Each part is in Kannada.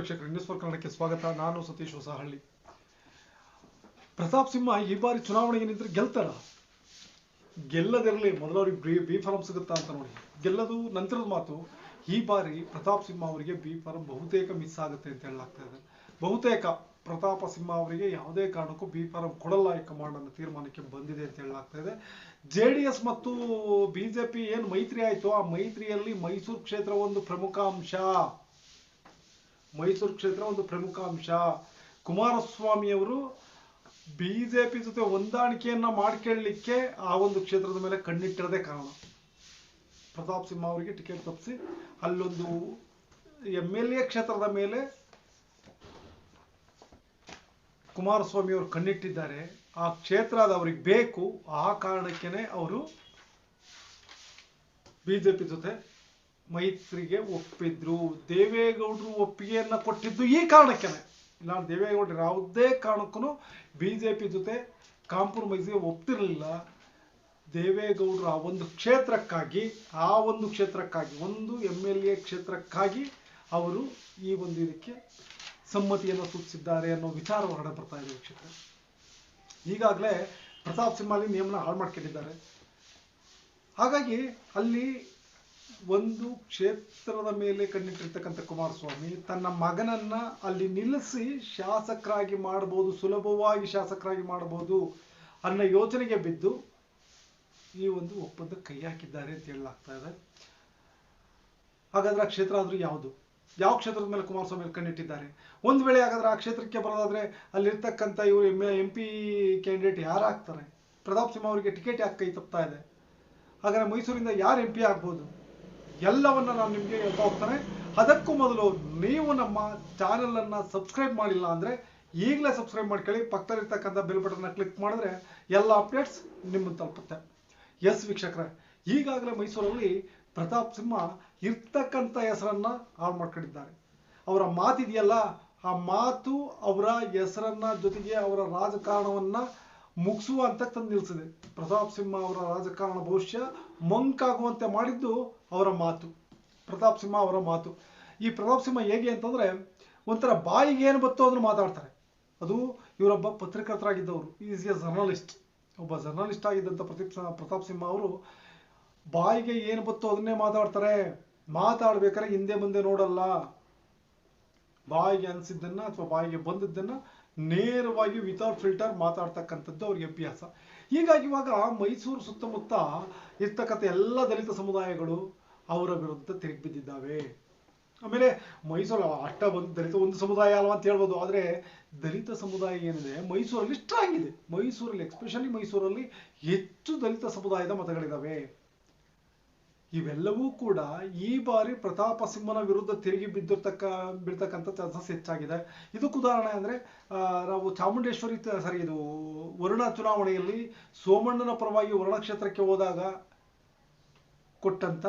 ವೀಕ್ಷಕರು, ನ್ಯೂಸ್ ಕನ್ನಡಕ್ಕೆ ಸ್ವಾಗತ. ನಾನು ಸತೀಶ್ ಹೊಸಹಳ್ಳಿ. ಪ್ರತಾಪ್ ಸಿಂಹ ಈ ಬಾರಿ ಚುನಾವಣೆಗೆ ನಿಂತರೆ ಗೆಲ್ತಾರ? ಗೆಲ್ಲದಿರಲಿ ಮೊದಲು ಅವ್ರಿಗೆ ಬಿ ಬಿ ಫಾರಂ ಸಿಗುತ್ತಾ ಅಂತ ನೋಡಿ. ಗೆಲ್ಲದು ನಂತರದ ಮಾತು, ಈ ಬಾರಿ ಪ್ರತಾಪ್ ಸಿಂಹ ಅವರಿಗೆ ಬಿ ಫಾರಂ ಬಹುತೇಕ ಮಿಸ್ ಆಗುತ್ತೆ ಅಂತ ಹೇಳಲಾಗ್ತಾ ಇದೆ. ಬಹುತೇಕ ಪ್ರತಾಪ ಸಿಂಹ ಅವರಿಗೆ ಯಾವುದೇ ಕಾರಣಕ್ಕೂ ಬಿ ಫಾರಂ ಕೊಡಲ್ಲ ಹೈಕಮಾಂಡ್ ಅನ್ನೋ ತೀರ್ಮಾನಕ್ಕೆ ಬಂದಿದೆ ಅಂತ ಹೇಳಲಾಗ್ತಾ ಇದೆ. ಜೆ ಡಿ ಎಸ್ ಮತ್ತು ಬಿಜೆಪಿ ಏನು ಮೈತ್ರಿ ಆಯಿತು, ಆ ಮೈತ್ರಿಯಲ್ಲಿ ಮೈಸೂರು ಕ್ಷೇತ್ರ ಒಂದು ಪ್ರಮುಖ ಅಂಶ. ಮೈಸೂರು ಕ್ಷೇತ್ರ ಒಂದು ಪ್ರಮುಖ ಅಂಶ. ಕುಮಾರಸ್ವಾಮಿಯವರು ಬಿಜೆಪಿ ಜೊತೆ ಹೊಂದಾಣಿಕೆಯನ್ನ ಮಾಡ್ಕೊಳ್ಳಿಕ್ಕೆ ಆ ಒಂದು ಕ್ಷೇತ್ರದ ಮೇಲೆ ಕಣ್ಣಿಟ್ಟಿರದೇ ಕಾರಣ. ಪ್ರತಾಪ್ ಸಿಂಹ ಅವರಿಗೆ ಟಿಕೆಟ್ ತಪ್ಪಿಸಿ ಅಲ್ಲೊಂದು ಎಂ ಎಲ್ ಎ ಕ್ಷೇತ್ರದ ಮೇಲೆ ಕುಮಾರಸ್ವಾಮಿ ಅವರು ಕಣ್ಣಿಟ್ಟಿದ್ದಾರೆ. ಆ ಕ್ಷೇತ್ರ ಅದು ಅವ್ರಿಗೆ ಬೇಕು. ಆ ಕಾರಣಕ್ಕೇನೆ ಅವರು ಬಿಜೆಪಿ ಜೊತೆ ಮೈತ್ರಿಗೆ ಒಪ್ಪಿದ್ರು, ದೇವೇಗೌಡರು ಒಪ್ಪಿಗೆಯನ್ನ ಕೊಟ್ಟಿದ್ದು ಈ ಕಾರಣಕ್ಕೇನೆ. ಇಲ್ಲ ದೇವೇಗೌಡರು ಯಾವುದೇ ಕಾರಣಕ್ಕೂ ಬಿ ಜೆ ಪಿ ಜೊತೆ ಕಾಂಪ್ರಮೈಸ್ಗೆ ಒಪ್ತಿರಲಿಲ್ಲ. ದೇವೇಗೌಡರು ಆ ಒಂದು ಕ್ಷೇತ್ರಕ್ಕಾಗಿ, ಆ ಒಂದು ಕ್ಷೇತ್ರಕ್ಕಾಗಿ, ಒಂದು ಎಂ ಎಲ್ ಎ ಕ್ಷೇತ್ರಕ್ಕಾಗಿ ಅವರು ಈ ಒಂದು ಇದಕ್ಕೆ ಸಮ್ಮತಿಯನ್ನು ಸೂಚಿಸಿದ್ದಾರೆ ಅನ್ನೋ ವಿಚಾರ ಹೊರಗಡೆ ಬರ್ತಾ ಇದೆ ವೀಕ್ಷಕರೇ ಈಗಾಗಲೇ ಪ್ರತಾಪ್ ಸಿಂಹಾಲಿ ನಿಯಮನ ಹಾಳು ಮಾಡ್ಕೊಂಡಿದ್ದಾರೆ. ಹಾಗಾಗಿ ಅಲ್ಲಿ ಒಂದು ಕ್ಷೇತ್ರದ ಮೇಲೆ ಕಣ್ಣಿಟ್ಟಿರ್ತಕ್ಕಂಥ ಕುಮಾರಸ್ವಾಮಿ ತನ್ನ ಮಗನನ್ನ ಅಲ್ಲಿ ನಿಲ್ಲಿಸಿ ಶಾಸಕರಾಗಿ ಮಾಡಬಹುದು ಸುಲಭವಾಗಿ ಶಾಸಕರಾಗಿ ಮಾಡಬಹುದು ಅನ್ನೋ ಯೋಚನೆಗೆ ಬಿದ್ದು ಈ ಒಂದು ಒಪ್ಪಂದ ಕೈ ಹಾಕಿದ್ದಾರೆ ಅಂತ ಹೇಳಲಾಗ್ತಾ ಇದೆ. ಹಾಗಾದ್ರೆ ಆ ಕ್ಷೇತ್ರ ಆದ್ರೂ ಯಾವುದು? ಯಾವ ಕ್ಷೇತ್ರದ ಮೇಲೆ ಕುಮಾರಸ್ವಾಮಿ ಕಣ್ಣಿಟ್ಟಿದ್ದಾರೆ? ಒಂದು ವೇಳೆ ಹಾಗಾದ್ರೆ ಆ ಕ್ಷೇತ್ರಕ್ಕೆ ಬರೋದಾದ್ರೆ ಅಲ್ಲಿರ್ತಕ್ಕಂಥ ಇವರು ಎಂ ಪಿ ಕ್ಯಾಂಡಿಡೇಟ್ ಯಾರು ಆಗ್ತಾರೆ? ಪ್ರತಾಪ್ ಸಿಂಹ ಅವರಿಗೆ ಟಿಕೆಟ್ ಯಾಕೆ ಕೈ ತಪ್ತಾ ಇದೆ? ಹಾಗಾದ್ರೆ ಮೈಸೂರಿಂದ ಯಾರು ಎಂ ಪಿ ಆಗ್ಬೋದು? ಎಲ್ಲವನ್ನ ನಾನು ನಿಮಗೆ ಹೇಳ್ತಾ ಹೋಗ್ತಾನೆ. ಅದಕ್ಕೂ ಮೊದಲು ನೀವು ನಮ್ಮ ಚಾನೆಲ್ ಅನ್ನ ಸಬ್ಸ್ಕ್ರೈಬ್ ಮಾಡಿಲ್ಲ ಅಂದ್ರೆ ಈಗಲೇ ಸಬ್ಸ್ಕ್ರೈಬ್ ಮಾಡ್ಕೊಳ್ಳಿ. ಪಕ್ಕದಲ್ಲಿರ್ತಕ್ಕಂಥ ಬೆಲ್ ಬಟನ್ ಕ್ಲಿಕ್ ಮಾಡಿದ್ರೆ ಎಲ್ಲ ಅಪ್ಡೇಟ್ಸ್ ನಿಮ್ಮನ್ನು ತಲುಪುತ್ತೆ. ಎಸ್ ವೀಕ್ಷಕರೇ, ಈಗಾಗಲೇ ಮೈಸೂರಲ್ಲಿ ಪ್ರತಾಪ್ ಸಿಂಹ ಇರ್ತಕ್ಕಂಥ ಹೆಸರನ್ನ ಹಾಳು ಮಾಡ್ಕೊಂಡಿದ್ದಾರೆ. ಅವರ ಮಾತಿದೆಯಲ್ಲ, ಆ ಮಾತು ಅವರ ಹೆಸರನ್ನ ಜೊತೆಗೆ ಅವರ ರಾಜಕಾರಣವನ್ನು ಮುಗಿಸುವ ಅಂತ ತಂದು ನಿಲ್ಸಿದೆ ಪ್ರತಾಪ್ ಸಿಂಹ ಅವರ ರಾಜಕಾರಣ ಭವಿಷ್ಯ ಮಂಕಾಗುವಂತೆ ಮಾಡಿದ್ದು ಅವರ ಮಾತು, ಪ್ರತಾಪ್ ಸಿಂಹ ಅವರ ಮಾತು. ಈ ಪ್ರತಾಪ್ ಸಿಂಹ ಹೇಗೆ ಅಂತಂದ್ರೆ ಒಂಥರ ಬಾಯಿಗೆ ಏನು ಬತ್ತೋ ಅದನ್ನು ಮಾತಾಡ್ತಾರೆ. ಅದು ಇವರೊಬ್ಬ ಪತ್ರಕರ್ತರಾಗಿದ್ದವರು ಈಸ್ ಎ ಜರ್ನಲಿಸ್ಟ್ ಒಬ್ಬ ಜರ್ನಲಿಸ್ಟ್ ಆಗಿದ್ದಂಥ ಪ್ರತೀಪ್ ಪ್ರತಾಪ್ ಸಿಂಹ ಅವರು ಬಾಯಿಗೆ ಏನು ಬತ್ತೋ ಅದನ್ನೇ ಮಾತಾಡ್ತಾರೆ. ಮಾತಾಡ್ಬೇಕಾದ್ರೆ ಹಿಂದೆ ಮುಂದೆ ನೋಡಲ್ಲ. ಬಾಯಿಗೆ ಅನಿಸಿದ್ದನ್ನ ಅಥವಾ ಬಾಯಿಗೆ ಬಂದಿದ್ದನ್ನ ನೇರವಾಗಿ ವಿತೌಟ್ ಫಿಲ್ಟರ್ ಮಾತಾಡ್ತಕ್ಕಂಥದ್ದು ಅವ್ರಿಗೆ ಅಭ್ಯಾಸ. ಹೀಗಾಗಿ ಇವಾಗ ಮೈಸೂರು ಸುತ್ತಮುತ್ತ ಇರ್ತಕ್ಕಂಥ ಎಲ್ಲ ದಲಿತ ಸಮುದಾಯಗಳು ಅವರ ವಿರುದ್ಧ ತಿರುಗಿ ಬಿದ್ದಿದ್ದಾವೆ. ಆಮೇಲೆ ಮೈಸೂರು ಅಷ್ಟ ಬಂದು ದಲಿತ ಒಂದು ಸಮುದಾಯ ಅಲ್ವಾ ಅಂತ ಹೇಳ್ಬೋದು. ಆದರೆ ದಲಿತ ಸಮುದಾಯ ಏನಿದೆ, ಮೈಸೂರಲ್ಲಿ ಸ್ಟ್ರಾಂಗ್ ಇದೆ. ಮೈಸೂರಲ್ಲಿ ಎಕ್ಸ್ಪೆಷಲಿ ಮೈಸೂರಲ್ಲಿ ಹೆಚ್ಚು ದಲಿತ ಸಮುದಾಯದ ಮತಗಳಿದ್ದಾವೆ ಇವೆಲ್ಲವೂ ಕೂಡ ಈ ಬಾರಿ ಪ್ರತಾಪ ಸಿಂಹನ ವಿರುದ್ಧ ತಿರುಗಿ ಬಿದ್ದಿರ್ತಕ್ಕ, ಬಿಡ್ತಕ್ಕಂಥ ಚಾನ್ಸಸ್ ಹೆಚ್ಚಾಗಿದೆ. ಇದಕ್ಕೆ ಉದಾಹರಣೆ ಅಂದರೆ ನಾವು ಚಾಮುಂಡೇಶ್ವರಿ ಸರಿ ಇದು ವರುಣ ಚುನಾವಣೆಯಲ್ಲಿ ಸೋಮಣ್ಣನ ಪರವಾಗಿ ವರುಣ ಕ್ಷೇತ್ರಕ್ಕೆ ಹೋದಾಗ ಕೊಟ್ಟಂತ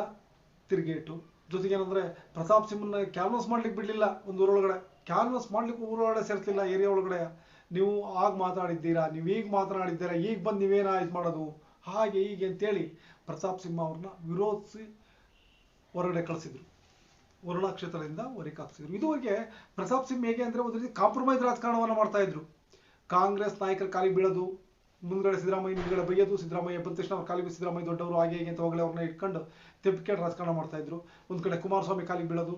ತಿರುಗೇಟು. ಜೊತೆಗೆ ಏನಂದ್ರೆ ಪ್ರತಾಪ್ ಸಿಂಹನ ಕ್ಯಾನ್ವಸ್ ಮಾಡ್ಲಿಕ್ಕೆ ಬಿಡ್ಲಿಲ್ಲ ಒಂದು ಊರೊಳಗಡೆ. ಕ್ಯಾನ್ವಸ್ ಮಾಡ್ಲಿಕ್ಕೆ ಊರೊಳಗಡೆ ಸೇರ್ತಿಲ್ಲ ಏರಿಯಾ ಒಳಗಡೆ. ನೀವು ಆಗ ಮಾತಾಡಿದ್ದೀರಾ, ನೀವು ಈಗ ಮಾತನಾಡಿದ್ದೀರಾ ಈಗ ಬಂದು ನೀವೇನ ಇದು ಮಾಡೋದು? ಹಾಗೆ ಹೀಗೆ ಅಂತೇಳಿ ಪ್ರತಾಪ್ ಸಿಂಹ ಅವ್ರನ್ನ ವಿರೋಧಿಸಿ ಹೊರಗಡೆ ಕಳಿಸಿದ್ರು. ವರುಣಾ ಕ್ಷೇತ್ರದಿಂದ ಹೊರಗೆ ಹಾಕ್ಸಿದ್ರು. ಇದುವರೆಗೆ ಪ್ರತಾಪ್ ಸಿಂಹ ಹೇಗೆ ಅಂದ್ರೆ ಒಂದು ರೀತಿ ಕಾಂಪ್ರಮೈಸ್ ರಾಜಕಾರಣವನ್ನು ಮಾಡ್ತಾ ಇದ್ರು. ಕಾಂಗ್ರೆಸ್ ನಾಯಕರ ಕಾಲಿಗೆ ಬೀಳೋದು ಮುಂದ್ಗಡೆ ಸಿದ್ದರಾಮಯ್ಯ ಮುಂದ್ಗಡೆ ಬೈಯೋದು, ಸಿದ್ದರಾಮಯ್ಯ ಬಂದ ತಕ್ಷಣ ಅವ್ರ ಕಾಲಿಗೆ ಸಿದ್ದರಾಮಯ್ಯ ದೊಡ್ಡವರು ಹಾಗೆ ಹೇಗೆ ಅಂತ ಹೋಗಲಿ ಅವ್ರನ್ನ ಇಟ್ಕೊಂಡು ತೆಪ್ಪಿಕೆಟ್ ರಾಜಕಾರಣ ಮಾಡ್ತಾ ಇದ್ರು. ಒಂದ್ ಕಡೆ ಕುಮಾರಸ್ವಾಮಿ ಕಾಲಿಗೆ ಬೀಳೋದು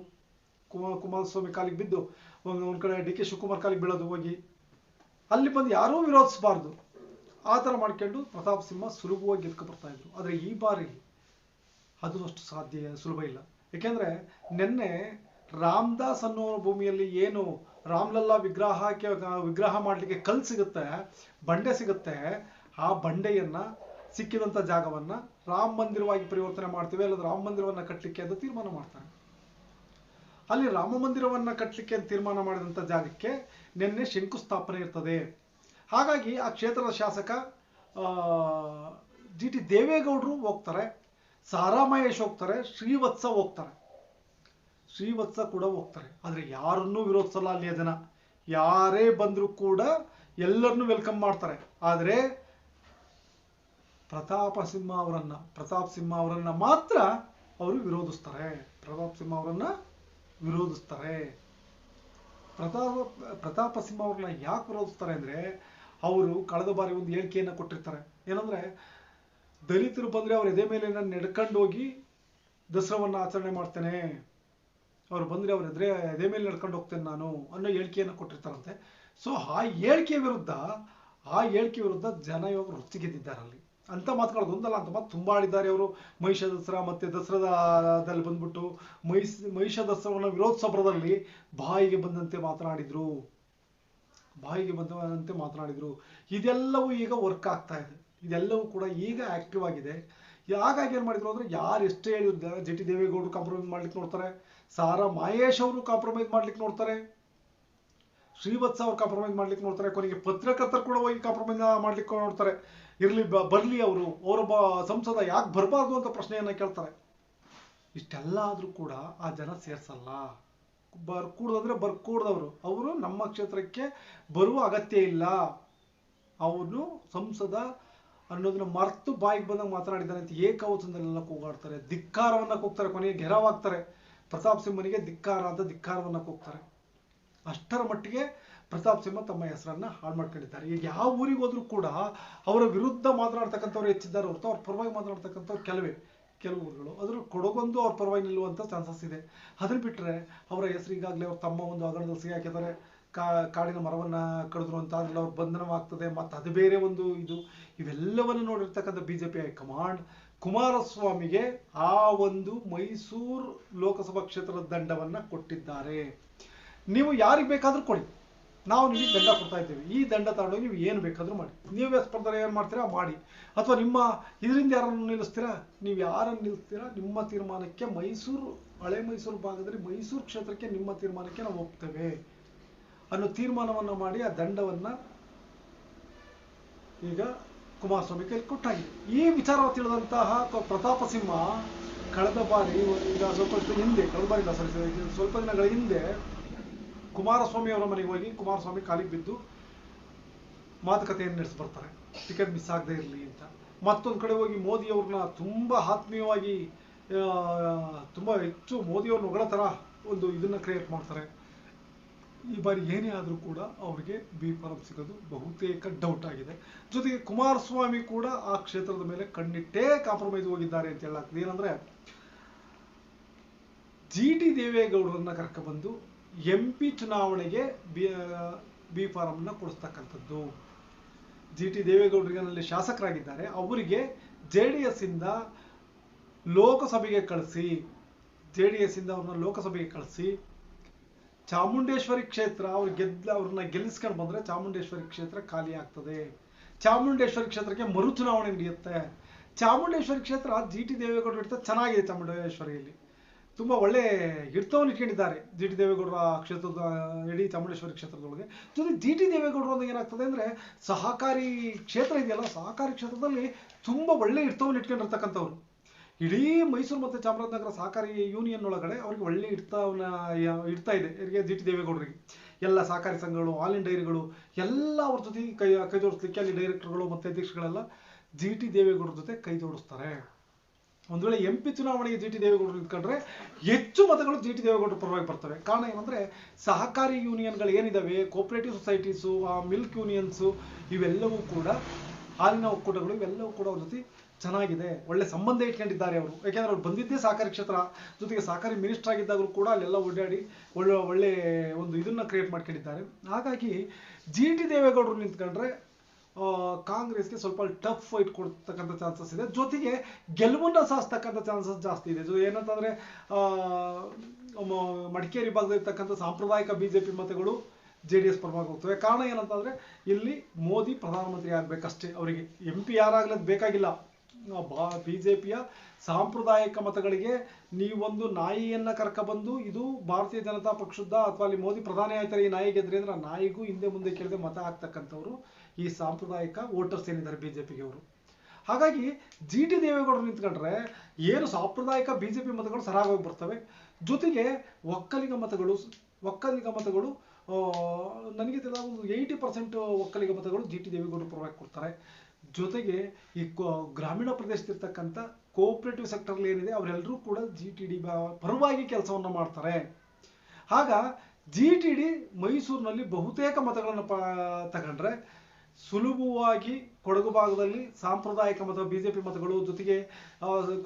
ಕುಮಾರ್ ಕುಮಾರಸ್ವಾಮಿ ಕಾಲಿಗೆ ಬಿದ್ದು ಒಂದು ಒಂದು ಕಡೆ ಡಿ ಕೆ ಶಿವಕುಮಾರ್ ಕಾಲಿಗೆ ಬೀಳೋದು ಹೋಗಿ. ಅಲ್ಲಿ ಬಂದು ಯಾರೂ ವಿರೋಧಿಸಬಾರ್ದು. ಆ ಥರ ಮಾಡ್ಕೊಂಡು ಪ್ರತಾಪ್ ಸಿಂಹ ಸುಲಭವಾಗಿ ಗೆದ್ಕೊ ಬರ್ತಾ ಇದ್ರು. ಆದರೆ ಈ ಬಾರಿ ಅದು ಅಷ್ಟು ಸಾಧ್ಯ, ಸುಲಭ ಇಲ್ಲ. ಏಕೆಂದರೆ ನಿನ್ನೆ ರಾಮದಾಸ್ ಅನ್ನೋ ಭೂಮಿಯಲ್ಲಿ ಏನು ರಾಮ್ಲಲ್ಲಾ ವಿಗ್ರಹಕ್ಕೆ ವಿಗ್ರಹ ಮಾಡಲಿಕ್ಕೆ ಕಲ್ ಸಿಗುತ್ತೆ, ಬಂಡೆ ಸಿಗುತ್ತೆ. ಆ ಬಂಡೆಯನ್ನ ಸಿಕ್ಕಿದಂಥ ಜಾಗವನ್ನ ರಾಮ ಮಂದಿರವಾಗಿ ಪರಿವರ್ತನೆ ಮಾಡ್ತೀವಿ. ಅಲ್ಲದ ರಾಮ ಮಂದಿರವನ್ನ ಕಟ್ಟಲಿಕ್ಕೆ ಅಂತ ತೀರ್ಮಾನ ಮಾಡ್ತಾರೆ. ಅಲ್ಲಿ ರಾಮ ಮಂದಿರವನ್ನ ಕಟ್ಟಲಿಕ್ಕೆ ತೀರ್ಮಾನ ಮಾಡಿದಂಥ ಜಾಗಕ್ಕೆ ನಿನ್ನೆ ಶಂಕುಸ್ಥಾಪನೆ ಇರ್ತದೆ. ಹಾಗಾಗಿ ಆ ಕ್ಷೇತ್ರದ ಶಾಸಕ ಜಿ ಟಿ ದೇವೇಗೌಡರು ಹೋಗ್ತಾರೆ. ಸಾರಾಮಹೇಶ್ ಹೋಗ್ತಾರೆ. ಶ್ರೀವತ್ಸ ಹೋಗ್ತಾರೆ. ಶ್ರೀವತ್ಸ ಕೂಡ ಹೋಗ್ತಾರೆ. ಆದರೆ ಯಾರನ್ನೂ ವಿರೋಧಿಸಲ್ಲ ಅಲ್ಲಿಯ ಜನ. ಯಾರೇ ಬಂದರೂ ಕೂಡ ಎಲ್ಲರನ್ನೂ ವೆಲ್ಕಮ್ ಮಾಡ್ತಾರೆ. ಆದರೆ ಪ್ರತಾಪ ಸಿಂಹ ಅವರನ್ನ, ಪ್ರತಾಪ್ ಸಿಂಹ ಅವರನ್ನ ಮಾತ್ರ ಅವರು ವಿರೋಧಿಸ್ತಾರೆ. ಪ್ರತಾಪ್ ಸಿಂಹ ಅವರನ್ನ ವಿರೋಧಿಸ್ತಾರೆ. ಪ್ರತಾಪ ಪ್ರತಾಪ ಸಿಂಹ ಅವ್ರನ್ನ ಯಾಕೆ ವಿರೋಧಿಸ್ತಾರೆ ಅಂದರೆ ಅವರು ಕಳೆದ ಬಾರಿ ಒಂದು ಹೇಳಿಕೆಯನ್ನು ಕೊಟ್ಟಿರ್ತಾರೆ. ಏನಂದ್ರೆ, ದಲಿತರು ಬಂದರೆ ಅವ್ರ ಎದೆ ಮೇಲೆ ನಾನು ನಡ್ಕೊಂಡು ಹೋಗಿ ದಸರಾವನ್ನು ಆಚರಣೆ ಮಾಡ್ತೇನೆ. ಅವ್ರು ಬಂದರೆ ಅವ್ರ ಎದುರೇ ಎದೆ ಮೇಲೆ ನಡ್ಕೊಂಡು ಹೋಗ್ತೇನೆ ನಾನು ಅನ್ನೋ ಹೇಳಿಕೆಯನ್ನು ಕೊಟ್ಟಿರ್ತಾರಂತೆ. ಸೊ ಆ ಹೇಳಿಕೆ ವಿರುದ್ಧ, ಆ ಹೇಳಿಕೆ ವಿರುದ್ಧ ಜನ ಇವಾಗ ರೊಚ್ಚಿಗೆದ್ದಿದ್ದಾರೆ ಅಲ್ಲಿ. ಅಂತ ಮಾತುಗಳು ಒಂದಲ್ಲ, ಅಂತ ಮಾತು ತುಂಬ ಆಡಿದ್ದಾರೆ ಅವರು ಮಹಿಷ ದಸರಾ ಮತ್ತು ದಸರಾದಲ್ಲಿ ಬಂದ್ಬಿಟ್ಟು ಮಹಿಷ ಮಹಿಷ ದಸರಾವನ್ನು ವಿರೋಧಿಸೋದ್ರಲ್ಲಿ ಬಾಯಿಗೆ ಬಂದಂತೆ ಮಾತನಾಡಿದರು. ಬಾಯಿಗೆ ಬಂದಂತೆ ಮಾತನಾಡಿದರು. ಇದೆಲ್ಲವೂ ಈಗ ವರ್ಕ್ ಆಗ್ತಾ ಇದೆ. ಇದೆಲ್ಲವೂ ಕೂಡ ಈಗ ಆಕ್ಟಿವ್ ಆಗಿದೆ. ಹಾಗಾಗಿ ಏನು ಮಾಡಿದ್ರು ಅಂದ್ರೆ ಯಾರು ಎಷ್ಟೇ ಹೇಳಿದ್ರು ಜಿ ಟಿ ದೇವೇಗೌಡರು ಕಾಂಪ್ರಮೈಸ್ ಮಾಡ್ಲಿಕ್ಕೆ ನೋಡ್ತಾರೆ, ಸಾರಾ ಮಹೇಶ್ ಅವರು ಕಾಂಪ್ರಮೈಸ್ ಮಾಡ್ಲಿಕ್ಕೆ ನೋಡ್ತಾರೆ, ಶ್ರೀವತ್ಸ ಅವರು ಕಾಂಪ್ರಮೈಸ್ ಮಾಡ್ಲಿಕ್ಕೆ ನೋಡ್ತಾರೆ, ಕೊನೆಗೆ ಪತ್ರಕರ್ತರು ಕೂಡ ಹೋಗಿ ಕಾಂಪ್ರಮೈಸ್ ಮಾಡ್ಲಿಕ್ಕೆ ನೋಡ್ತಾರೆ. ಇರಲಿ ಬರ್ಲಿ ಅವರು, ಅವರೊಬ್ಬ ಸಂಸದ ಯಾಕೆ ಬರಬಾರ್ದು ಅಂತ ಪ್ರಶ್ನೆಯನ್ನ ಕೇಳ್ತಾರೆ. ಇಷ್ಟೆಲ್ಲ ಆದರೂ ಕೂಡ ಆ ಜನ ಸೇರ್ಸಲ್ಲ. ಬರ್ಕೂಡ್ದಂದ್ರೆ ಬರ್ಕೂಡ್ದವರು ಅವರು ನಮ್ಮ ಕ್ಷೇತ್ರಕ್ಕೆ ಬರುವ ಅಗತ್ಯ ಇಲ್ಲ. ಅವನು ಸಂಸದ ಅನ್ನೋದನ್ನ ಮರ್ತು ಬಾಯಿಗೆ ಬಂದಾಗ ಮಾತನಾಡಿದ್ದಾನೆ ಅಂತ ಏಕವಚನದಲ್ಲೆಲ್ಲ ಕೂಗಾಡ್ತಾರೆ, ಧಿಕ್ಕಾರವನ್ನ ಕೂಗ್ತಾರೆ, ಕೊನೆಗೆ ಗೆರವಾಗ್ತಾರೆ. ಪ್ರತಾಪ್ ಸಿಂಹನಿಗೆ ಧಿಕ್ಕಾರ ಅಂತ ಧಿಕ್ಕಾರವನ್ನ ಕೂಗ್ತಾರೆ. ಅಷ್ಟರ ಮಟ್ಟಿಗೆ ಪ್ರತಾಪ್ ಸಿಂಹ ತಮ್ಮ ಹೆಸರನ್ನ ಹಾಳು ಮಾಡ್ಕೊಂಡಿದ್ದಾರೆ. ಈಗ ಯಾವ ಊರಿಗೆ ಹೋದ್ರೂ ಕೂಡ ಅವರ ವಿರುದ್ಧ ಮಾತನಾಡ್ತಕ್ಕಂಥವ್ರು ಹೆಚ್ಚಿದ್ದಾರೆ ಹೊರತು ಅವ್ರ ಪರವಾಗಿ ಮಾತನಾಡ್ತಕ್ಕಂಥವ್ರು ಕೆಲವೇ, ಕೆಲವು ಊರುಗಳು. ಅದ್ರ ಕೊಡಗೊಂದು ಅವ್ರ ಪರವಾಗಿ ನಿಲ್ಲುವಂಥ ಚಾನ್ಸಸ್ ಇದೆ. ಅದನ್ನ ಬಿಟ್ಟರೆ ಅವರ ಹೆಸರು ಅವ್ರ ತಮ್ಮ ಒಂದು ಅಗಣದಲ್ಲಿ ಸಿಗಿ ಹಾಕಿದ್ದಾರೆ ಕಾ ಕಾಡಿನ ಮರವನ್ನು ಕಡಿದ್ರು ಅಂತ ಅದ್ರಲ್ಲಿ ಅವ್ರ ಬಂಧನವಾಗ್ತದೆ, ಮತ್ತು ಅದು ಬೇರೆ ಒಂದು ಇದು. ಇವೆಲ್ಲವನ್ನು ನೋಡಿರ್ತಕ್ಕಂಥ B J P high command ಕುಮಾರಸ್ವಾಮಿಗೆ ಆ ಒಂದು ಮೈಸೂರು ಲೋಕಸಭಾ ಕ್ಷೇತ್ರದ ದಂಡವನ್ನ ಕೊಟ್ಟಿದ್ದಾರೆ. ನೀವು ಯಾರಿಗೆ ಬೇಕಾದರೂ ಕೊಡಿ. ನಾವು ನಿಮಗೆ ದಂಡ ಕೊಡ್ತಾ ಇದ್ದೇವೆ. ಈ ದಂಡ ತಗೊಂಡು ನೀವು ಏನು ಬೇಕಾದರೂ ಮಾಡಿ. ನೀವೇ ಸ್ಪರ್ಧೆ ಏನು ಮಾಡ್ತೀರಾ ಮಾಡಿ. ಅಥವಾ ನಿಮ್ಮ ಇದರಿಂದ ಯಾರನ್ನು ನಿಲ್ಲಿಸ್ತೀರಾ? ನೀವು ಯಾರನ್ನು ನಿಲ್ಲಿಸ್ತೀರಾ? ನಿಮ್ಮ ತೀರ್ಮಾನಕ್ಕೆ ಮೈಸೂರು, ಹಳೆ ಮೈಸೂರು ಭಾಗದಲ್ಲಿ ಮೈಸೂರು ಕ್ಷೇತ್ರಕ್ಕೆ ನಿಮ್ಮ ತೀರ್ಮಾನಕ್ಕೆ ನಾವು ಒಪ್ತೇವೆ ಅನ್ನೋ ತೀರ್ಮಾನವನ್ನು ಮಾಡಿ ಆ ದಂಡವನ್ನ ಈಗ ಕುಮಾರಸ್ವಾಮಿ ಕೈಲಿ ಕೊಟ್ಟಾಗಿದೆ. ಈ ವಿಚಾರ ತಿಳಿದಂತಹ ಪ್ರತಾಪ ಸಿಂಹ ಕಳೆದ ಬಾರಿ ಈಗ ಸ್ವಲ್ಪ ಹಿಂದೆ, ಕಳೆದ ಬಾರಿ ಇದು ಸ್ವಲ್ಪ ದಿನಗಳ ಹಿಂದೆ ಕುಮಾರಸ್ವಾಮಿ ಅವರ ಮನೆಗೆ ಹೋಗಿ ಕುಮಾರಸ್ವಾಮಿ ಕಾಲಿಗೆ ಬಿದ್ದು ಮಾತುಕತೆಯನ್ನು ನಡೆಸ್ಬರ್ತಾರೆ ಟಿಕೆಟ್ ಮಿಸ್ ಆಗದೆ ಇರಲಿ ಅಂತ. ಮತ್ತೊಂದು ಕಡೆ ಹೋಗಿ ಮೋದಿ ಅವ್ರನ್ನ ತುಂಬಾ ಆತ್ಮೀಯವಾಗಿ ತುಂಬ ಹೆಚ್ಚು ಮೋದಿಯವ್ರನ್ನ ಹೊಗಳ ತರ ಒಂದು ಇದನ್ನ ಕ್ರಿಯೇಟ್ ಮಾಡ್ತಾರೆ. ಈ ಬಾರಿ ಏನೇ ಆದರೂ ಕೂಡ ಅವರಿಗೆ ಬಿ ಫಾರಂ ಸಿಗೋದು ಬಹುತೇಕ ಡೌಟ್ ಆಗಿದೆ. ಜೊತೆಗೆ ಕುಮಾರಸ್ವಾಮಿ ಕೂಡ ಆ ಕ್ಷೇತ್ರದ ಮೇಲೆ ಕಣ್ಣಿಟ್ಟೇ ಕಾಂಪ್ರಮೈಸ್ ಹೋಗಿದ್ದಾರೆ ಅಂತ ಹೇಳಾಗ್ತದೆ ಏನಂದ್ರೆ ಜಿ ಟಿ ದೇವೇಗೌಡರನ್ನ ಕರ್ಕೊಂಡ್ಬಂದು ಎಂ ಪಿ ಚುನಾವಣೆಗೆ ಬಿ ಬಿ ಫಾರಂನ ಕೊಡಿಸ್ತಕ್ಕಂಥದ್ದು. ಜಿ ಟಿ ದೇವೇಗೌಡರಿಗೆ ಅಲ್ಲಿ ಶಾಸಕರಾಗಿದ್ದಾರೆ. ಅವರಿಗೆ ಜೆ ಡಿ ಎಸ್ ಇಂದ ಲೋಕಸಭೆಗೆ ಕಳಿಸಿ ಜೆ ಡಿ ಎಸ್ ಇಂದ ಅವ್ರನ್ನ ಲೋಕಸಭೆಗೆ ಕಳಿಸಿ ಚಾಮುಂಡೇಶ್ವರಿ ಕ್ಷೇತ್ರ, ಅವ್ರು ಗೆದ್ದ ಅವ್ರನ್ನ ಗೆಲ್ಲಿಸ್ಕೊಂಡು ಬಂದ್ರೆ ಚಾಮುಂಡೇಶ್ವರಿ ಕ್ಷೇತ್ರ ಖಾಲಿ ಆಗ್ತದೆ. ಚಾಮುಂಡೇಶ್ವರಿ ಕ್ಷೇತ್ರಕ್ಕೆ ಮರು ಚುನಾವಣೆ ನಡೆಯುತ್ತೆ. ಚಾಮುಂಡೇಶ್ವರಿ ಕ್ಷೇತ್ರ ಜಿ ಟಿ ದೇವೇಗೌಡರು ಹಿಡಿತ ಚೆನ್ನಾಗಿದೆ ಚಾಮುಂಡೇಶ್ವರಿಯಲ್ಲಿ. ತುಂಬಾ ಒಳ್ಳೆ ಹಿಡಿತವನ್ನು ಇಟ್ಕೊಂಡಿದ್ದಾರೆ ಜಿ ಟಿ ದೇವೇಗೌಡರ ಕ್ಷೇತ್ರದ, ಇಡೀ ಚಾಮುಂಡೇಶ್ವರಿ ಕ್ಷೇತ್ರದೊಳಗೆ. ಜೊತೆ ಜಿ ಟಿ ದೇವೇಗೌಡರು ಅಂದ್ರೆ ಏನಾಗ್ತದೆ ಅಂದ್ರೆ ಸಹಕಾರಿ ಕ್ಷೇತ್ರ ಇದೆಯಲ್ಲ, ಸಹಕಾರಿ ಕ್ಷೇತ್ರದಲ್ಲಿ ತುಂಬಾ ಒಳ್ಳೆ ಹಿಡಿತವನ್ನು ಇಟ್ಕೊಂಡಿರ್ತಕ್ಕಂಥವ್ರು. ಇಡೀ ಮೈಸೂರು ಮತ್ತು ಚಾಮರಾಜನಗರ ಸಹಕಾರಿ ಯೂನಿಯನ್ ಒಳಗಡೆ ಅವ್ರಿಗೆ ಒಳ್ಳೆ ಇಡ್ತಾವನ್ನ ಇಡ್ತಾ ಇದೆ. ಇವರಿಗೆ ಜಿ ಟಿ ದೇವೇಗೌಡರಿಗೆ. ಎಲ್ಲ ಸಹಕಾರಿ ಸಂಘಗಳು ಆಲ್ ಇನ್ ಡೈರಿಗಳು ಎಲ್ಲ ಅವ್ರ ಜೊತೆ ಕೈ ಕೈ ಜೋಡಿಸ್ಲಿಕ್ಕೆ ಅಲ್ಲಿ ಡೈರೆಕ್ಟರ್ಗಳು ಮತ್ತು ಅಧ್ಯಕ್ಷಗಳೆಲ್ಲ ಜಿ ಟಿ ದೇವೇಗೌಡರ ಜೊತೆ ಕೈ ಜೋಡಿಸ್ತಾರೆ. ಒಂದು ವೇಳೆ ಎಂ ಪಿ ಚುನಾವಣೆಗೆ ಜಿ ಟಿ ದೇವೇಗೌಡರು ನಿಂತ್ಕೊಂಡ್ರೆ ಹೆಚ್ಚು ಮತಗಳು ಜಿ ಟಿ ದೇವೇಗೌಡರ ಪರವಾಗಿ ಬರ್ತವೆ. ಕಾರಣ ಏನಂದರೆ ಸಹಕಾರಿ ಯೂನಿಯನ್ಗಳು ಏನಿದಾವೆ ಕೋಪರೇಟಿವ್ ಸೊಸೈಟೀಸು ಆ ಮಿಲ್ಕ್ ಯೂನಿಯನ್ಸು ಇವೆಲ್ಲವೂ ಕೂಡ ಹಾಲಿನ ಒಕ್ಕೂಟಗಳು ಇವೆಲ್ಲವೂ ಕೂಡ ಅವ್ರ ಜೊತೆ ಚೆನ್ನಾಗಿದೆ, ಒಳ್ಳೆ ಸಂಬಂಧ ಇಟ್ಕೊಂಡಿದ್ದಾರೆ ಅವರು. ಯಾಕೆಂದ್ರೆ ಅವ್ರು ಬಂದಿದ್ದೇ ಸಹಕಾರಿ ಕ್ಷೇತ್ರ, ಜೊತೆಗೆ ಸಹಕಾರಿ ಮಿನಿಸ್ಟರ್ ಆಗಿದ್ದಾಗಲೂ ಕೂಡ ಅಲ್ಲೆಲ್ಲ ಓಡಾಡಿ ಒಳ್ಳೆ ಒಳ್ಳೆ ಒಂದು ಇದನ್ನ ಕ್ರಿಯೇಟ್ ಮಾಡ್ಕೊಂಡಿದ್ದಾರೆ. ಹಾಗಾಗಿ ಜಿ ಟಿ ದೇವೇಗೌಡರು ನಿಂತ್ಕೊಂಡ್ರೆ ಕಾಂಗ್ರೆಸ್ಗೆ ಸ್ವಲ್ಪ ಟಫ್ ಫೈಟ್ ಕೊಡ್ತಕ್ಕಂಥ ಚಾನ್ಸಸ್ ಇದೆ. ಜೊತೆಗೆ ಗೆಲುವನ್ನು ಸಾಧಿಸ್ತಕ್ಕಂಥ ಚಾನ್ಸಸ್ ಜಾಸ್ತಿ ಇದೆ. ಜೊತೆ ಏನಂತಂದ್ರೆ ಮಡಿಕೇರಿ ಭಾಗದಲ್ಲಿರ್ತಕ್ಕಂಥ ಸಾಂಪ್ರದಾಯಿಕ ಬಿಜೆಪಿ ಮತಗಳು ಜೆ ಡಿ ಎಸ್ ಪರವಾಗಿ ಹೋಗ್ತವೆ. ಕಾರಣ ಏನಂತಂದ್ರೆ, ಇಲ್ಲಿ ಮೋದಿ ಪ್ರಧಾನಮಂತ್ರಿ ಆಗ್ಬೇಕಷ್ಟೇ. ಅವರಿಗೆ ಎಂ ಪಿ ಯಾರಾಗ್ಲದ್ ಬೇಕಾಗಿಲ್ಲ. ಬಿಜೆಪಿಯ ಸಾಂಪ್ರದಾಯಿಕ ಮತಗಳಿಗೆ ನೀವೊಂದು ನಾಯಿಯನ್ನ ಕರ್ಕೊಬಂದು ಇದು ಭಾರತೀಯ ಜನತಾ ಪಕ್ಷದ ಅಥವಾ ಅಲ್ಲಿ ಮೋದಿ ಪ್ರಧಾನಿ ಆಯ್ತಾರೆ ಈ ನಾಯಿ ಗೆದ್ರೆ ಅಂದ್ರೆ ನಾಯಿಗೂ ಹಿಂದೆ ಮುಂದೆ ಕೇಳದೆ ಮತ ಹಾಕ್ತಕ್ಕಂಥವ್ರು ಈ ಸಾಂಪ್ರದಾಯಿಕ ವೋಟರ್ಸ್ ಏನಿದ್ದಾರೆ ಬಿಜೆಪಿಗೆ ಅವರು. ಹಾಗಾಗಿ ಜಿ ಟಿ ದೇವೇಗೌಡರು ನಿಂತ್ಕೊಂಡ್ರೆ ಏನು ಸಾಂಪ್ರದಾಯಿಕ ಬಿಜೆಪಿ ಮತಗಳು ಸರಾಗವಾಗಿ ಬರ್ತವೆ. ಜೊತೆಗೆ ಒಕ್ಕಲಿಗ ಮತಗಳು ಒಕ್ಕಲಿಗ ಮತಗಳು ನನಗೆ ತಿಳಿದ ಒಂದು ಏಯ್ಟಿ ಪರ್ಸೆಂಟ್ ಒಕ್ಕಲಿಗ ಮತಗಳು ಜಿ ಟಿ ದೇವೇಗೌಡರು ಪರವಾಗಿ ಕೊಡ್ತಾರೆ. ಜೊತೆಗೆ ಈ ಗ್ರಾಮೀಣ ಪ್ರದೇಶದಲ್ಲಿರ್ತಕ್ಕಂಥ ಕೋಆಪರೇಟಿವ್ ಸೆಕ್ಟರ್ ಏನಿದೆ ಅವರೆಲ್ಲರೂ ಕೂಡ ಜಿ ಟಿ ಡಿ ಪರವಾಗಿ ಕೆಲಸವನ್ನು ಮಾಡ್ತಾರೆ. ಆಗ ಜಿ ಟಿ ಡಿ ಮೈಸೂರಿನಲ್ಲಿ ಬಹುತೇಕ ಮತಗಳನ್ನು ಪ ತಗೊಂಡ್ರೆ ಸುಲಭವಾಗಿ ಕೊಡಗು ಭಾಗದಲ್ಲಿ ಸಾಂಪ್ರದಾಯಿಕ ಮತ ಬಿಜೆಪಿ ಮತಗಳು ಜೊತೆಗೆ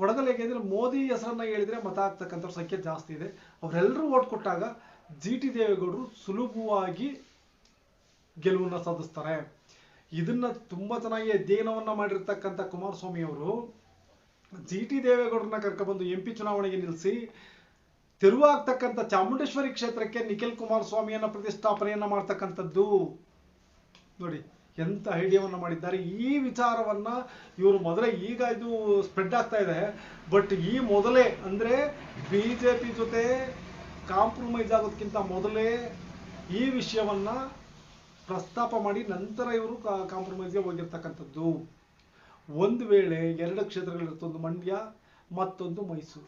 ಕೊಡಗಲ್ಲಿ ಹೇಗೆ ಮೋದಿ ಹೆಸರನ್ನ ಹೇಳಿದ್ರೆ ಮತ ಆಗ್ತಕ್ಕಂಥವ್ರ ಸಂಖ್ಯೆ ಜಾಸ್ತಿ ಇದೆ. ಅವರೆಲ್ಲರೂ ಓಟ್ ಕೊಟ್ಟಾಗ ಜಿ ಟಿ ದೇವೇಗೌಡರು ಸುಲಭವಾಗಿ ಗೆಲುವನ್ನು ಸಾಧಿಸ್ತಾರೆ. ಇದನ್ನ ತುಂಬಾ ಚೆನ್ನಾಗಿ ಅಧ್ಯಯನವನ್ನ ಮಾಡಿರ್ತಕ್ಕಂಥ ಕುಮಾರಸ್ವಾಮಿ ಅವರು ಜಿ ಟಿ ದೇವೇಗೌಡರನ್ನ ಕರ್ಕೊಬಂದು ಎಂ ಪಿ ಚುನಾವಣೆಗೆ ನಿಲ್ಲಿಸಿ ತೆರವಾಗ್ತಕ್ಕಂಥ ಚಾಮುಂಡೇಶ್ವರಿ ಕ್ಷೇತ್ರಕ್ಕೆ ನಿಖಿಲ್ ಕುಮಾರಸ್ವಾಮಿಯನ್ನ ಪ್ರತಿಷ್ಠಾಪನೆಯನ್ನ ಮಾಡ್ತಕ್ಕಂಥದ್ದು. ನೋಡಿ, ಎಂತ ಐಡಿಯಾವನ್ನ ಮಾಡಿದ್ದಾರೆ. ಈ ವಿಚಾರವನ್ನ ಇವರು ಮೊದಲೇ ಈಗ ಇದು ಸ್ಪ್ರೆಡ್ ಆಗ್ತಾ ಇದೆ. ಬಟ್ ಈ ಮೊದಲೇ ಅಂದ್ರೆ ಬಿಜೆಪಿ ಜೊತೆ ಕಾಂಪ್ರಮೈಸ್ ಆಗೋದಕ್ಕಿಂತ ಮೊದಲೇ ಈ ವಿಷಯವನ್ನ ಪ್ರಸ್ತಾಪ ಮಾಡಿ ನಂತರ ಇವರು ಕಾಂಪ್ರಮೈಸ್ಗೆ ಹೋಗಿರ್ತಕ್ಕಂಥದ್ದು. ಒಂದು ವೇಳೆ ಎರಡು ಕ್ಷೇತ್ರಗಳಿರುತ್ತೆ ಒಂದು ಮಂಡ್ಯ, ಮತ್ತೊಂದು ಮೈಸೂರು.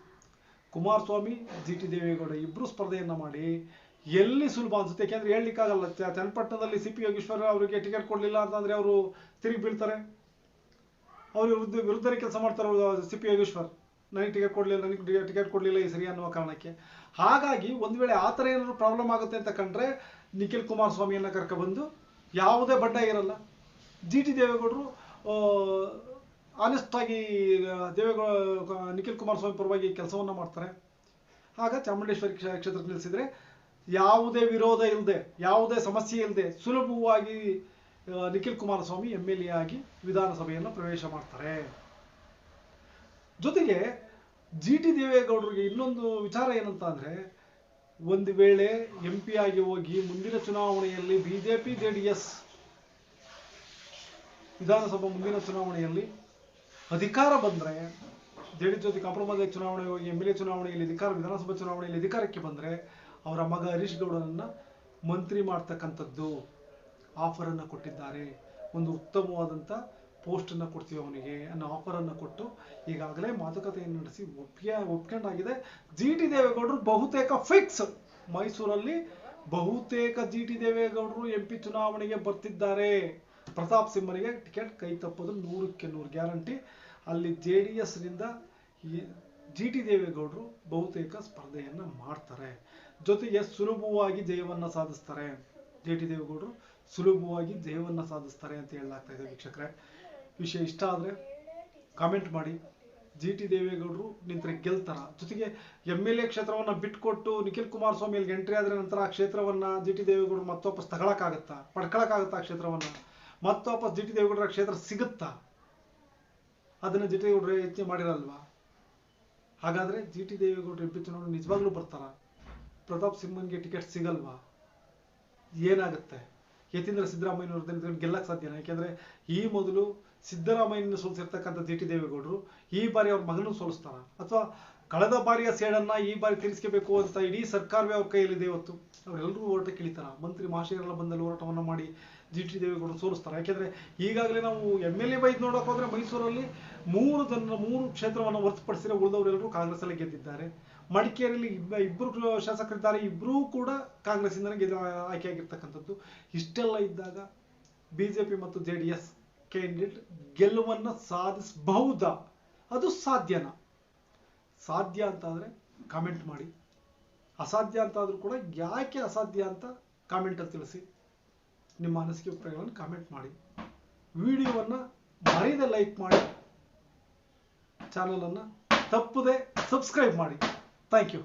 ಕುಮಾರಸ್ವಾಮಿ, ಜಿ ಟಿ ದೇವೇಗೌಡ ಇಬ್ಬರು ಸ್ಪರ್ಧೆಯನ್ನು ಮಾಡಿ ಎಲ್ಲಿ ಸುಲಭ ಅನ್ಸುತ್ತೆ? ಯಾಕೆಂದ್ರೆ ಹೇಳಲಿಕ್ಕಾಗಲ್ಲ ಚನ್ನಪಟ್ಟಣದಲ್ಲಿ ಸಿ ಪಿ ಯೋಗೇಶ್ವರ ಅವರಿಗೆ ಟಿಕೆಟ್ ಕೊಡಲಿಲ್ಲ ಅಂತಂದ್ರೆ ಅವರು ತಿರುಗಿ ಬೀಳ್ತಾರೆ. ಅವರು ವಿರುದ್ಧ ವಿರುದ್ಧನೇ ಕೆಲಸ ಮಾಡ್ತಾರೆ ಸಿ ಪಿ ಯೋಗೇಶ್ವರ್. ನನಗೆ ಟಿಕೆಟ್ ಕೊಡಲಿಲ್ಲ, ನನಗೆ ಟಿಕೆಟ್ ಕೊಡಲಿಲ್ಲ ಈ ಸರಿ ಅನ್ನುವ ಕಾರಣಕ್ಕೆ. ಹಾಗಾಗಿ ಒಂದು ವೇಳೆ ಆ ಥರ ಏನಾದರೂ ಪ್ರಾಬ್ಲಮ್ ಆಗುತ್ತೆ ಅಂತ ಕಂಡ್ರೆ ನಿಖಿಲ್ ಕುಮಾರಸ್ವಾಮಿಯನ್ನ ಕರ್ಕೊಬಂದು ಯಾವುದೇ ಬಡ್ಡ ಇರಲ್ಲ ಜಿ ಟಿ ದೇವೇಗೌಡರು ಆನೆಸ್ಟ್ ಆಗಿ ದೇವೇಗೌಡ ನಿಖಿಲ್ ಕುಮಾರಸ್ವಾಮಿ ಪರವಾಗಿ ಕೆಲಸವನ್ನ ಮಾಡ್ತಾರೆ. ಆಗ ಚಾಮುಂಡೇಶ್ವರಿ ಕ್ಷೇತ್ರ ನಿಲ್ಲಿಸಿದ್ರೆ ಯಾವುದೇ ವಿರೋಧ ಇಲ್ಲದೆ ಯಾವುದೇ ಸಮಸ್ಯೆ ಇಲ್ಲದೆ ಸುಲಭವಾಗಿ Nikhil Kumaraswamy M L A ಆಗಿ ವಿಧಾನಸಭೆಯನ್ನು ಪ್ರವೇಶ ಮಾಡ್ತಾರೆ. ಜೊತೆಗೆ ಜಿ ಟಿ ದೇವೇಗೌಡರಿಗೆ ಇನ್ನೊಂದು ವಿಚಾರ ಏನಂತ ಅಂದ್ರೆ ಒಂದು ವೇಳೆ ಎಂ ಪಿ ಆಗಿ ಹೋಗಿ ಮುಂದಿನ ಚುನಾವಣೆಯಲ್ಲಿ ಬಿಜೆಪಿ ಜೆ ಡಿ ಎಸ್ ವಿಧಾನಸಭಾ ಮುಂದಿನ ಚುನಾವಣೆಯಲ್ಲಿ ಅಧಿಕಾರ ಬಂದ್ರೆ ಜೆ ಡಿ ಜೊತೆ ಕಾಂಪ್ರಮೈಸ್ ಆಗಿ ಚುನಾವಣೆ ಹೋಗಿ ಎಂ ಎಲ್ ಎ ಚುನಾವಣೆಯಲ್ಲಿ ಅಧಿಕಾರ, ವಿಧಾನಸಭಾ ಚುನಾವಣೆಯಲ್ಲಿ ಅಧಿಕಾರಕ್ಕೆ ಬಂದ್ರೆ ಅವರ ಮಗ ಹರೀಶ್ ಗೌಡರನ್ನ ಮಂತ್ರಿ ಮಾಡ್ತಕ್ಕಂಥದ್ದು ಆಫರ್ ಅನ್ನ ಕೊಟ್ಟಿದ್ದಾರೆ. ಒಂದು ಉತ್ತಮವಾದಂಥ ಪೋಸ್ಟ್ ಅನ್ನ ಕೊಡ್ತೀವಿ ಅವನಿಗೆ, ಅನ್ನೋ ಆಫರನ್ನು ಕೊಟ್ಟು ಈಗಾಗಲೇ ಮಾತುಕತೆಯನ್ನು ನಡೆಸಿ ಒಪ್ಪಿಗೆ ಒಪ್ಕೊಂಡಾಗಿದೆ ಜಿ ಟಿ ದೇವೇಗೌಡರು ಬಹುತೇಕ ಫಿಕ್ಸ್ ಮೈಸೂರಲ್ಲಿ ಬಹುತೇಕ ಜಿ ಟಿ ದೇವೇಗೌಡರು ಎಂ ಪಿ ಚುನಾವಣೆಗೆ ಬರ್ತಿದ್ದಾರೆ. ಪ್ರತಾಪ್ ಸಿಂಹನಿಗೆ ಟಿಕೆಟ್ ಕೈ ತಪ್ಪೋದು ನೂರಕ್ಕೆ ನೂರು ಗ್ಯಾರಂಟಿ. ಅಲ್ಲಿ ಜೆ ಡಿ ಎಸ್ನಿಂದ ಜಿ ಟಿ ದೇವೇಗೌಡರು ಬಹುತೇಕ ಸ್ಪರ್ಧೆಯನ್ನು ಮಾಡ್ತಾರೆ. ಜೊತೆಗೆ ಸುಲಭವಾಗಿ ಜಯವನ್ನು ಸಾಧಿಸ್ತಾರೆ. ಜೆ ಟಿ ದೇವೇಗೌಡರು ಸುಲಭವಾಗಿ ಜಯವನ್ನು ಸಾಧಿಸ್ತಾರೆ ಅಂತ ಹೇಳಲಾಗ್ತಾ ಇದೆ ವೀಕ್ಷಕರೇ. ವಿಷಯ ಇಷ್ಟ ಆದರೆ ಕಾಮೆಂಟ್ ಮಾಡಿ. ಜಿ ಟಿ ದೇವೇಗೌಡರು ನಿಂತರೆ ಗೆಲ್ತಾರ. ಜೊತೆಗೆ ಎಂ ಎಲ್ ಎ ಕ್ಷೇತ್ರವನ್ನು ಬಿಟ್ಕೊಟ್ಟು ನಿಖಿಲ್ ಕುಮಾರಸ್ವಾಮಿ ಇಲ್ಲಿಗೆ ಎಂಟ್ರಿ ಆದರೆ ನಂತರ ಆ ಕ್ಷೇತ್ರವನ್ನು ಜಿ ಟಿ ದೇವೇಗೌಡರು ಮತ್ತೊಪ್ಪಸ್ ತಗೊಳಕ್ಕಾಗತ್ತಾ ಪಡ್ಕೊಳಕ್ಕಾಗತ್ತಾ ಆ ಕ್ಷೇತ್ರವನ್ನ? ಮತ್ತೊಪ್ಪಸ್ ಜಿ ಟಿ ದೇವೇಗೌಡರ ಕ್ಷೇತ್ರ ಸಿಗುತ್ತಾ? ಅದನ್ನು ಜಿ ಟಿ ದೇವೇಗೌಡರು ಯೋಚನೆ ಮಾಡಿರಲ್ವಾ? ಹಾಗಾದರೆ ಜಿ ಟಿ ದೇವೇಗೌಡರು ಎಂ ಪಿ ಚುನಾವಣೆ ನಿಜವಾಗ್ಲೂ ಬರ್ತಾರ? ಪ್ರತಾಪ್ ಸಿಂಹನ್ಗೆ ಟಿಕೆಟ್ ಸಿಗಲ್ವಾ? ಏನಾಗುತ್ತೆ? ಯತೀಂದ್ರ ಸಿದ್ದರಾಮಯ್ಯನವ್ರದ್ದು ಗೆಲ್ಲಕ್ಕೆ ಸಾಧ್ಯನಾ? ಯಾಕೆಂದರೆ ಈ ಮೊದಲು ಸಿದ್ದರಾಮಯ್ಯನ ಸೋಲಿಸಿರ್ತಕ್ಕಂಥ ಜಿ ಟಿ ದೇವೇಗೌಡರು ಈ ಬಾರಿ ಅವ್ರ ಮಗನೂ ಸೋಲಿಸ್ತಾರ? ಅಥವಾ ಕಳೆದ ಬಾರಿಯ ಸೇಡನ್ನ ಈ ಬಾರಿ ತೀರಿಸ್ಕೋಬೇಕು ಅಂತ ಇಡೀ ಸರ್ಕಾರವೇ ಅವ್ರ ಕೈಯಲ್ಲಿದೆ ಇವತ್ತು? ಅವರೆಲ್ಲರೂ ಹೋರಾಟ ಕೇಳಿತಾರ? ಮಂತ್ರಿ ಮಹಾಶಯರೆಲ್ಲ ಬಂದಲ್ಲಿ ಹೋರಾಟವನ್ನು ಮಾಡಿ ಜಿ ಟಿ ದೇವೇಗೌಡರು ಸೋಲಿಸ್ತಾರೆ? ಯಾಕೆಂದರೆ ಈಗಾಗಲೇ ನಾವು ಎಂ ಎಲ್ ಎ ಬೈದ್ ನೋಡಕ್ ಮೈಸೂರಲ್ಲಿ ಮೂರು ಜನ ಮೂರು ಕ್ಷೇತ್ರವನ್ನು ಹೊರತುಪಡಿಸಿದ್ರೆ ಉಳಿದವರೆಲ್ಲರೂ ಕಾಂಗ್ರೆಸ್ ಅಲ್ಲಿ ಗೆದ್ದಿದ್ದಾರೆ. ಮಡಿಕೇರಿಯಲ್ಲಿ ಇಬ್ಬ- ಇಬ್ಬರು ಶಾಸಕರಿದ್ದಾರೆ. ಇಬ್ಬರೂ ಕೂಡ ಕಾಂಗ್ರೆಸ್ ಗೆದ್ದ ಆಯ್ಕೆಯಾಗಿರ್ತಕ್ಕಂಥದ್ದು. ಇಷ್ಟೆಲ್ಲ ಇದ್ದಾಗ ಬಿಜೆಪಿ ಮತ್ತು ಜೆ ಡಿ ಎಸ್ ಕ್ಯಾಂಡಿಡೇಟ್ ಗೆಲುವನ್ನ ಸಾಧಿಸಬಹುದಾ? ಅದು ಸಾಧ್ಯನಾ? ಸಾಧ್ಯ ಅಂತ ಆದ್ರೆ ಕಾಮೆಂಟ್ ಮಾಡಿ. ಅಸಾಧ್ಯ ಅಂತ ಆದ್ರೂ ಕೂಡ ಯಾಕೆ ಅಸಾಧ್ಯ ಅಂತ ಕಾಮೆಂಟ್ ಅಲ್ಲಿ ತಿಳಿಸಿ. ನಿಮ್ಮ ಅನಿಸಿಕೆ ಅಭಿಪ್ರಾಯಗಳನ್ನು ಕಾಮೆಂಟ್ ಮಾಡಿ. ವಿಡಿಯೋವನ್ನ ಮರೆಯದೆ ಲೈಕ್ ಮಾಡಿ. ಚಾನಲ್ ಅನ್ನ ತಪ್ಪದೆ ಸಬ್ಸ್ಕ್ರೈಬ್ ಮಾಡಿ. Thank you